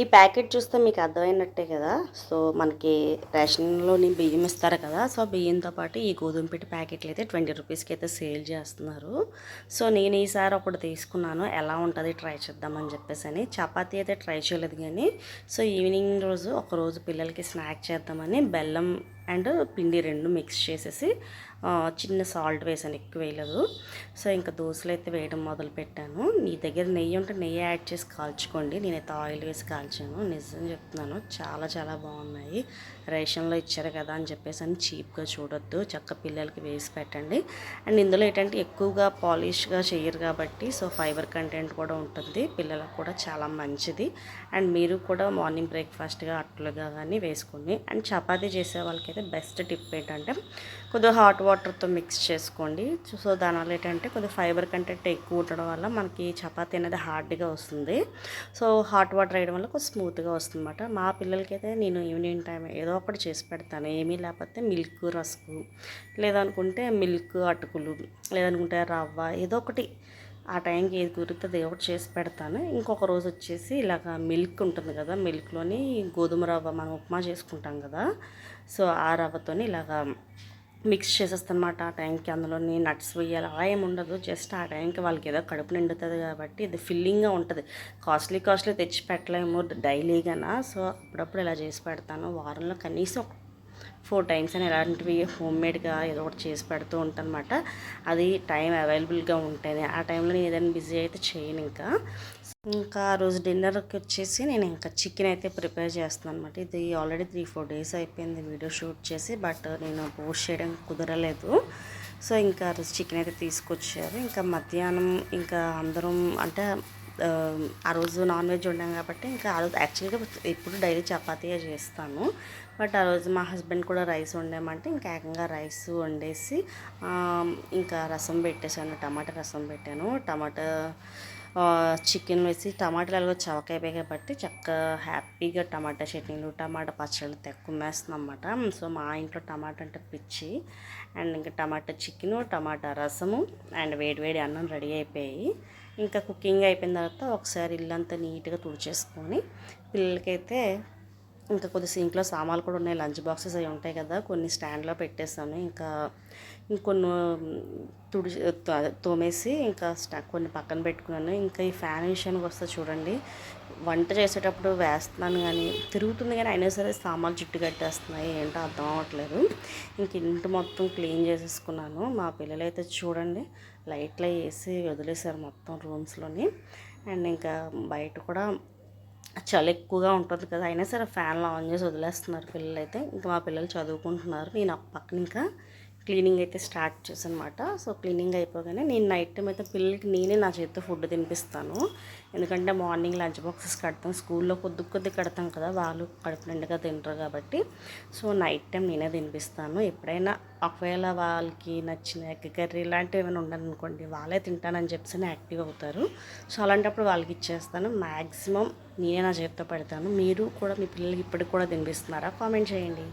ఈ ప్యాకెట్ చూస్తే మీకు అర్థమైనట్టే కదా? సో మనకి రేషన్లోని బియ్యం ఇస్తారు కదా? సో బియ్యంతో పాటు ఈ గోధుమ పిండి ప్యాకెట్లు అయితే ట్వంటీ రూపీస్కి అయితే సేల్ చేస్తున్నారు. సో నేను ఈసారి ఒకటి తీసుకున్నాను. ఎలా ఉంటుంది ట్రై చేద్దామని చెప్పేసి అని చపాతీ అయితే ట్రై చేయలేదు కానీ సో ఈవినింగ్ రోజు ఒక రోజు పిల్లలకి స్నాక్ చేద్దామని బెల్లం అండ్ పిండి రెండు మిక్స్ చేసేసి చిన్న సాల్ట్ వేసాను ఎక్కువ వేయలేదు. సో ఇంకా దోశలు అయితే వేయడం మొదలు పెట్టాను. మీ దగ్గర నెయ్యి ఉంటే నెయ్యి యాడ్ చేసి కాల్చుకోండి. నేనైతే ఆయిల్ వేసి కాల్చాను. నిజం చెప్తున్నాను చాలా చాలా బాగున్నాయి. రేషన్లో ఇచ్చారు కదా అని చెప్పేసి అని చీప్గా చూడొద్దు. చక్క పిల్లలకి వేసి పెట్టండి. అండ్ ఇందులో ఏంటంటే ఎక్కువగా పాలిష్గా చేయరు కాబట్టి సో ఫైబర్ కంటెంట్ కూడా ఉంటుంది. పిల్లలకు కూడా చాలా మంచిది. అండ్ మీరు కూడా మార్నింగ్ బ్రేక్ఫాస్ట్గా అట్లుగా కానీ వేసుకుని అండ్ చపాతీ చేసే వాళ్ళకి అయితే బెస్ట్ టిప్ ఏంటంటే కొద్దిగా హాట్ వాటర్తో మిక్స్ చేసుకోండి. సో దానివల్ల ఏంటంటే కొద్దిగా ఫైబర్ కంటెంట్ ఎక్కువ ఉండడం వల్ల మనకి చపాతీ అనేది హార్డ్గా వస్తుంది. సో హాట్ వాటర్ వేయడం వల్ల కొంచెం స్మూత్గా వస్తుంది అనమాట మా పిల్లలకైతే నేను ఈవినింగ్ టైం ఏదో ఒకటి చేసి పెడతాను. ఏమీ లేకపోతే మిల్క్ రస్కు లేదనుకుంటే మిల్క్ అటుకులు లేదనుకుంటే రవ్వ ఏదో ఒకటి ఆ టైంకి ఏది కుదిరితే ఒకటి చేసి పెడతాను. ఇంకొక రోజు వచ్చేసి ఇలాగ మిల్క్ ఉంటుంది కదా మిల్క్లోని గోధుమ రవ్వ మనం ఉప్మా చేసుకుంటాం కదా. సో ఆ రవ్వతోని ఇలాగ మిక్స్ చేసేస్తానమాట ఆ టైంకి. అందులోని నట్స్ వేయాలి అలా ఏమి ఉండదు. జస్ట్ ఆ టైంకి వాళ్ళకి ఏదో కడుపు నిండుతుంది కాబట్టి ఇది ఫిల్లింగ్గా ఉంటుంది. కాస్ట్లీ కాస్ట్లీ తెచ్చి పెట్టలేము డైలీగానా. సో అప్పుడప్పుడు ఇలా చేసి పెడతాను. వారంలో కనీసం ఒక ఫోర్ టైమ్స్ అని ఇలాంటివి హోమ్ మేడ్గా ఏదో ఒకటి చేసి పెడుతూ ఉంటాను అనమాట అది టైం అవైలబుల్గా ఉంటేనే. ఆ టైంలో నేను ఏదైనా బిజీ అయితే చేయను ఇంకా. ఇంకా ఆ రోజు డిన్నర్కి వచ్చేసి నేను ఇంకా చికెన్ అయితే ప్రిపేర్ చేస్తున్నాను అనమాట ఇది ఆల్రెడీ త్రీ ఫోర్ డేస్ అయిపోయింది వీడియో షూట్ చేసి బట్ నేను పోస్ట్ చేయడం కుదరలేదు. సో ఇంకా ఆ రోజు చికెన్ అయితే తీసుకొచ్చారు. ఇంకా మధ్యాహ్నం ఇంకా అందరం అంటే ఆ, రోజు నాన్ వెజ్ ఉండాం కాబట్టి ఇంకా ఆ రోజు యాక్చువల్గా ఎప్పుడు డైలీ చపాతీయే చేస్తాను. బట్ ఆ రోజు మా హస్బెండ్ కూడా రైస్ వండామంటే ఇంకా ఏకంగా రైస్ వండేసి ఇంకా రసం పెట్టేశాను టమాటా రసం పెట్టాను. టమాటా చికెన్ వేసి టమాటాలు ఎలాగో చవకాయ కాబట్టి చక్కగా హ్యాపీగా టమాటా చట్నీలు టమాటా పచ్చళ్ళు తెక్కుమేస్తుంది అన్నమాట సో మా ఇంట్లో టమాటా అంటే పిచ్చి. అండ్ ఇంకా టమాటా చికెను టమాటా రసము అండ్ వేడి వేడి అన్నం రెడీ అయిపోయి ఇంకా కుకింగ్ అయిపోయిన తర్వాత ఒకసారి ఇల్లంతా నీట్గా తుడిచేసుకొని పిల్లలకైతే ఇంకా కొద్ది సింక్లో సామాన్లు కూడా ఉన్నాయి లంచ్ బాక్సెస్ అవి ఉంటాయి కదా కొన్ని స్టాండ్లో పెట్టేస్తాను ఇంకా ఇంకొన్ని తుడి తోమేసి ఇంకా స్టా కొన్ని పక్కన పెట్టుకున్నాను. ఇంకా ఈ ఫ్యాన్ విషయానికి వస్తే చూడండి వంట చేసేటప్పుడు వేస్తున్నాను కానీ తిరుగుతుంది కానీ అయినా సరే సామాన్లు జుట్టు కట్టేస్తున్నాయి ఏంటో అర్థం అవ్వట్లేదు. ఇంక ఇంటి మొత్తం క్లీన్ చేసేసుకున్నాను. మా పిల్లలైతే చూడండి లైట్లు వేసి వదిలేశారు మొత్తం రూమ్స్లోని. అండ్ ఇంకా బయట కూడా చలి ఎక్కువగా ఉంటుంది కదా. అయినా సరే ఫ్యాన్లు ఆన్ చేసి వదిలేస్తున్నారు పిల్లలు అయితే ఇంకా మా పిల్లలు చదువుకుంటున్నారు నేను ఆ పక్కన ఇంకా క్లీనింగ్ అయితే స్టార్ట్ చేసనమాట సో క్లీనింగ్ అయిపోగానే నేను నైట్ టైం అయితే పిల్లలకి నేనే నా చేతితో ఫుడ్ తినిపిస్తాను. ఎందుకంటే మార్నింగ్ లంచ్ బాక్సెస్ కడతాం స్కూల్లో కొద్ది కొద్ది కడతాం కదా వాళ్ళు కడుపు నిండుగా తింటారు కాబట్టి. సో నైట్ టైం నేనే తినిపిస్తాను. ఎప్పుడైనా ఒకవేళ వాళ్ళకి నచ్చిన ఎగ్ కర్రీ ఇలాంటివి ఏమైనా ఉండాలనుకోండి వాళ్ళే తింటానని చెప్పేసి యాక్టివ్ అవుతారు. సో అలాంటప్పుడు వాళ్ళకి ఇచ్చేస్తాను. మ్యాక్సిమం నేనే నా చేతితో పెడతాను. మీరు కూడా మీ పిల్లలకి ఇప్పటికి కూడా తినిపిస్తున్నారా? కామెంట్ చేయండి.